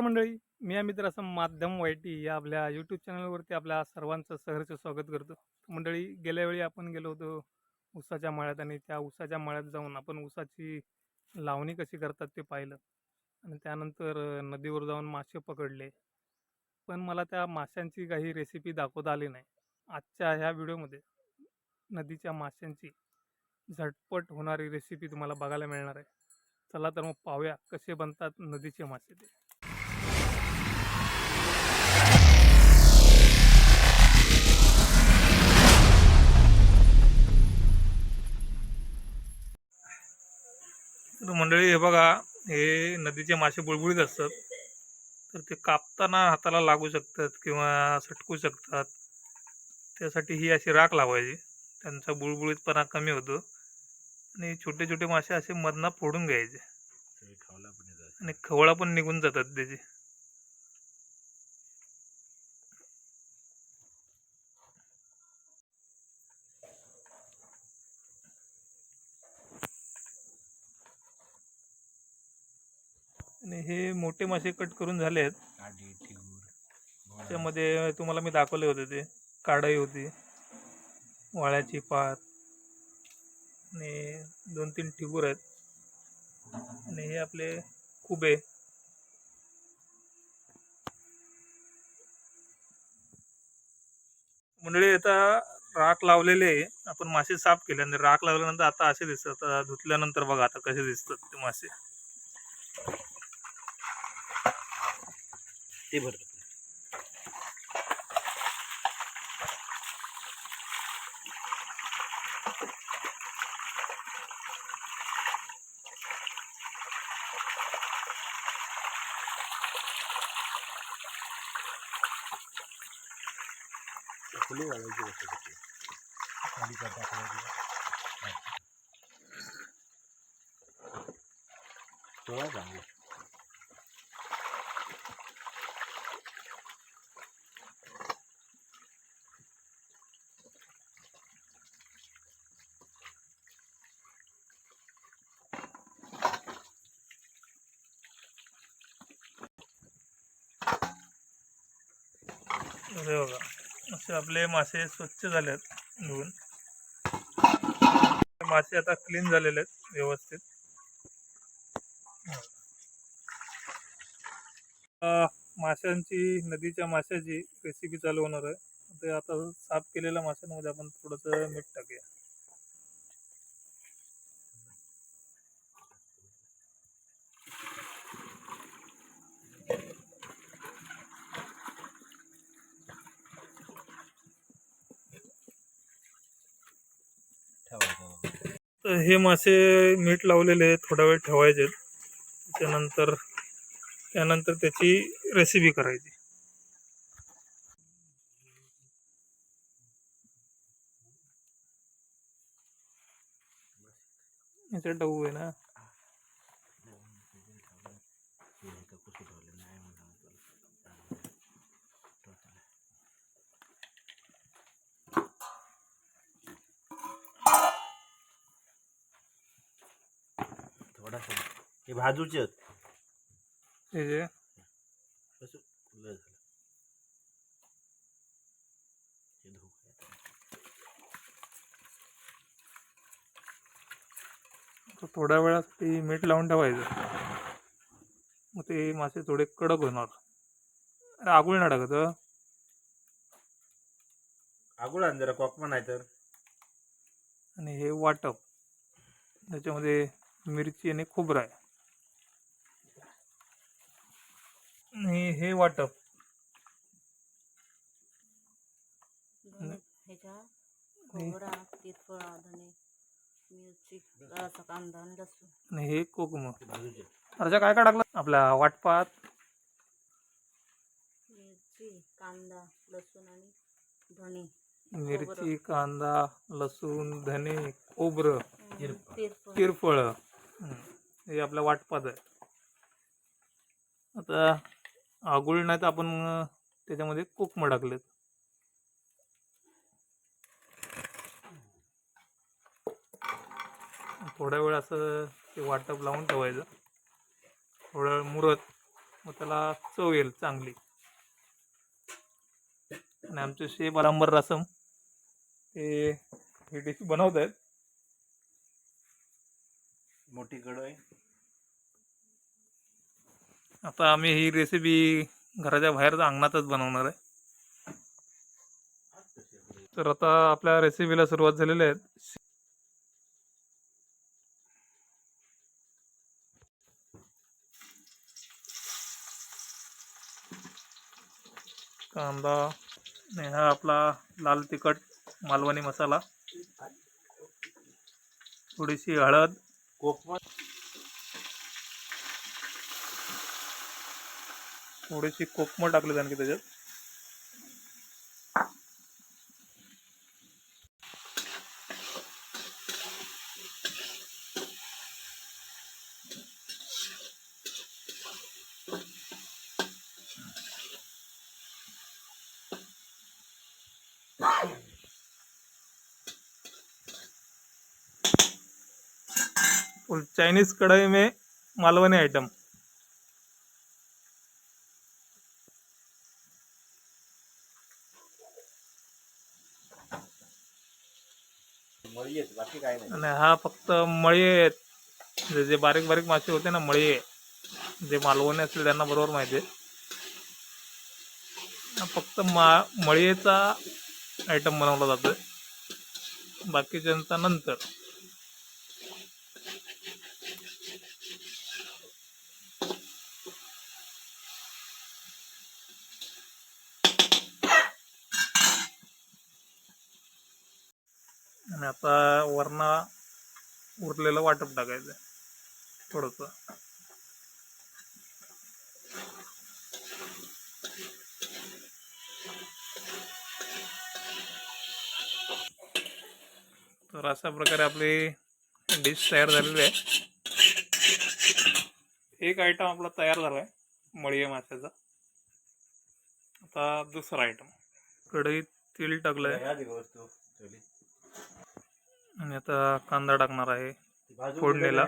नमस्कार मंडळी मी अमित असं माध्यम वाईटी या आपल्या यूट्यूब चॅनलवरती आपल्या सर्वांचं सहर्ष स्वागत करतो. मंडळी गेल्या वेळी आपण गेलो होतो ऊसाच्या मळ्यात आणि त्या ऊसाच्या मळ्यात जाऊन आपण ऊसाची लावणी कशी करतात ते पाहिलं. आणि त्यानंतर नदीवर जाऊन मासे पकडले. पण मला त्या माशांची काही रेसिपी दाखवता आली नाही. आजच्या ह्या व्हिडिओमध्ये नदीच्या माशांची झटपट होणारी रेसिपी तुम्हाला बघायला मिळणार आहे. चला तर मग पाहूया कसे बनतात नदीचे मासे ते. मंडळी हे बघा हे नदीचे मासे बुळबुळीत असतात. तर ते कापताना हाताला लागू शकतात किंवा सटकू शकतात. त्यासाठी ही अशी राख लावायची. त्यांचा बुळबुळीतपणा कमी होतो. आणि छोटे छोटे मासे असे मधनं फोडून घ्यायचे. आणि खवळा पण निघून जातात त्याचे. आणि हे मोठे मासे कट करून झाले आहेत. ठिगूर गोळा. त्यामध्ये तुम्हाला मी दाखवले होते ते. काढाई होती. वाळ्याची पात. आणि दोन तीन ठिगूर आहेत. आणि हे आपले कुबे मंडळी आता राख लावलेले. आपण मासे साफ केले आणि राख लावल्यानंतर आता असे दिसतात. धुतल्यानंतर बघा आता कसे दिसतात ते मासे. ते भरतात. फुले घालायची कसं कसं खाली का टाकायची सोळा चांगली. अरे बघा असे आपले मासे स्वच्छ झाले आहेत धुवून. मासे आता क्लीन झालेले आहेत व्यवस्थित. माशांची नदीच्या माशाची रेसिपी चालू होणार आहे. ते आता साफ केलेल्या माशांमध्ये आपण थोडंसं मीठ टाकूया ठेवायचं तर हे मासे मीठ लावलेले थोडा वेळ ठेवायचे त्याच्यानंतर त्यानंतर त्याची रेसिपी करायची. याचा डऊ आहे ना हे का कुठे ठेवलं नाही म्हणा हे भाजूचे आहेत. कसं. तो थोड्या वेळासाठी मीठ लावून ठेवायचं. मग ते मासे थोडे कडक होणार. अरे आगुळ ना टाकत. आगोळ आण जरा कॉकमा नाही तर आणि हे वाटप. त्याच्यामध्ये मिरची आणि खोबरं आहे. आणि हे वाटप. दोन ह्याच्या खोबरा तिरफळ धने मिरची जरासा कांदा आणि लसूण. आणि हे कोकम. अर्जा काय काय टाकलं? आपल्या वाटपात. मिरची कांदा लसूण आणि धणे मिरची कांदा लसूण धने खोबरं. तिरफळ. हे आपल्या वाटपात आहे. आता आगुळ नाही तर आपण त्याच्यामध्ये कोकम टाकलेत थोड्या वेळ असं ते वाटप लावून ठेवायचं. थोड्या वेळ मुरत मग त्याला चव येईल चांगली. आणि आमचे शेफ अलांबर रसम ते ही डिश बनवत आहेत मोठी कडू आता आम्ही ही रेसिपी घराच्या बाहेर अंगणातच बनवणार आहे. तर आता आपल्या रेसिपीला सुरुवात झालेली आहे. कांदा आणि हा आपला लाल तिखट मालवणी मसाला थोडीशी हळद कोकमत. थोडीशी कोकमळ टाकली आणखी त्याच्यात. फुल चाइनीज कढ़ाई में मालवनी आइटम आणि हा फक्त मळी आहेत जे जे बारीक बारीक मासे होते ना मळी जे मालवणी असतील त्यांना बरोबर माहिती आहे. फक्त मा मळीचा आयटम बनवला जातो बाकीच्यांचा नंतर. आणि आता वरणा उरलेलं वाटप टाकायचं थोडंसं. तर अशा प्रकारे आपली डिश तयार झालेली आहे. एक आयटम आपला तयार झाला आहे मळी माशाचा. आता दुसरा आयटम कढईत तेल टाकलं आहे आणि आता कांदा टाकणार आहे फोडणीला.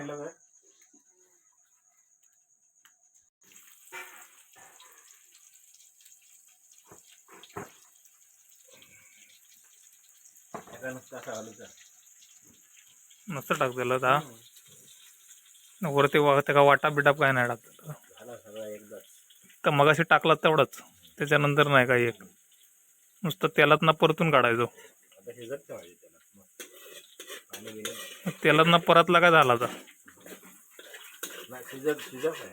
मस्त टाकलेलं आता. वरती वा त्या का वाटा बिटाप काय नाही एकदा. तर मगाशी टाकला तेवढंच. त्याच्यानंतर नाही काही एक. नुसतं तेलात ना परतून काढायचो आता शिजत ठेवायचे त्याला मग पाणी बिणी तेलात ना परतला काय झाला आता नाही शिजत शिजत आहे.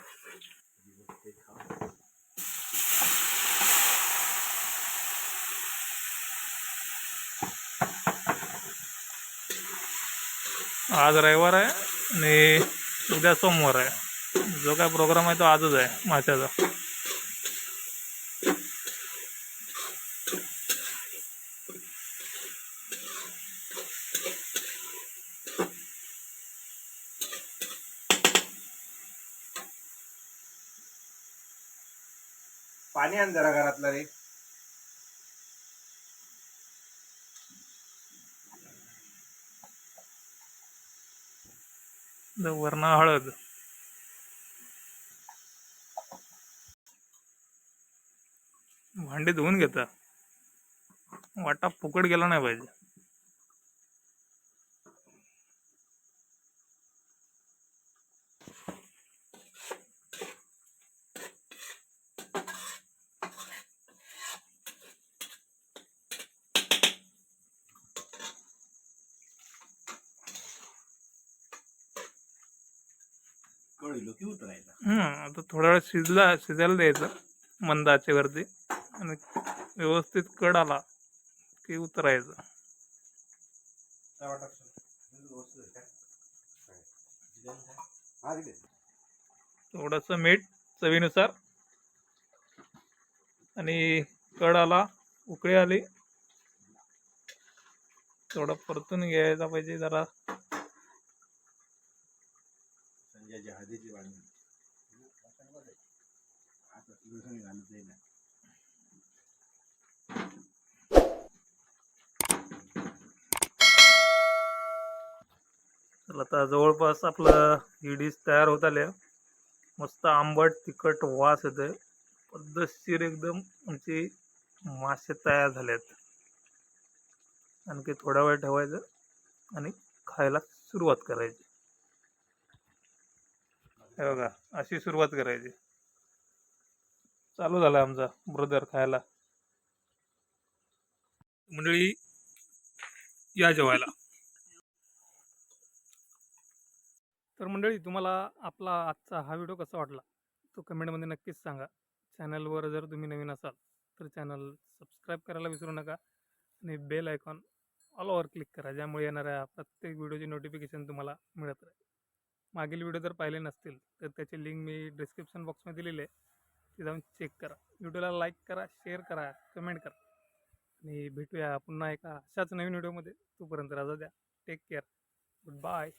ते खा. आज रविवार आहे आणि उद्या सोमवार आहे. जो काय प्रोग्राम आहे तो आजच आहे माशाचा पाणी आण जरा घरातला रे. वरना हळद. भांडे धुवून घेता. वाटा फुकट गेला नाही पाहिजे. कळलो की उतरायचा हं, आता थोडा वेळ शिजला शिजायला द्यायचं मंद आचेवरती आणि व्यवस्थित कड आला की उतरायचं. थोडंसं मीठ चवीनुसार. आणि कड आला उकळी आली. थोडं परतून घ्यायला पाहिजे जरा. तर आता जवळपास आपलं ही डिश तयार होत आली आहे. मस्त आंबट तिखट वास येतोय. पद्धतशीर एकदम आमचे मासे तयार झालेत. आणखी थोडा वेळ ठेवायचं आणि खायला सुरुवात करायची. हे बघा अशी सुरुवात करायची. चालू झाला आमचा ब्रदर खायला. मंडळी या जेवायला. तर मंडळी तुम्हाला आपला आजचा हा व्हिडिओ कसा वाटला? तो कमेंटमध्ये नक्कीच सांगा. चॅनलवर जर तुम्ही नवीन असाल तर चॅनल सबस्क्राईब करायला विसरू नका आणि bell icon all over click करा ज्यामुळे येणाऱ्या प्रत्येक व्हिडिओची नोटिफिकेशन तुम्हाला मिळत राहील. मागील व्हिडिओ जर पाहिले नसतील तर त्याची लिंक मी डिस्क्रिप्शन बॉक्समध्ये दिलेली आहे. ती जाऊन चेक करा. व्हिडिओला लाईक करा शेअर करा कमेंट करा. आणि भेटूया पुन्हा एका अशाच नवीन व्हिडिओमध्ये. तोपर्यंत राजा द्या. Take care. Good bye.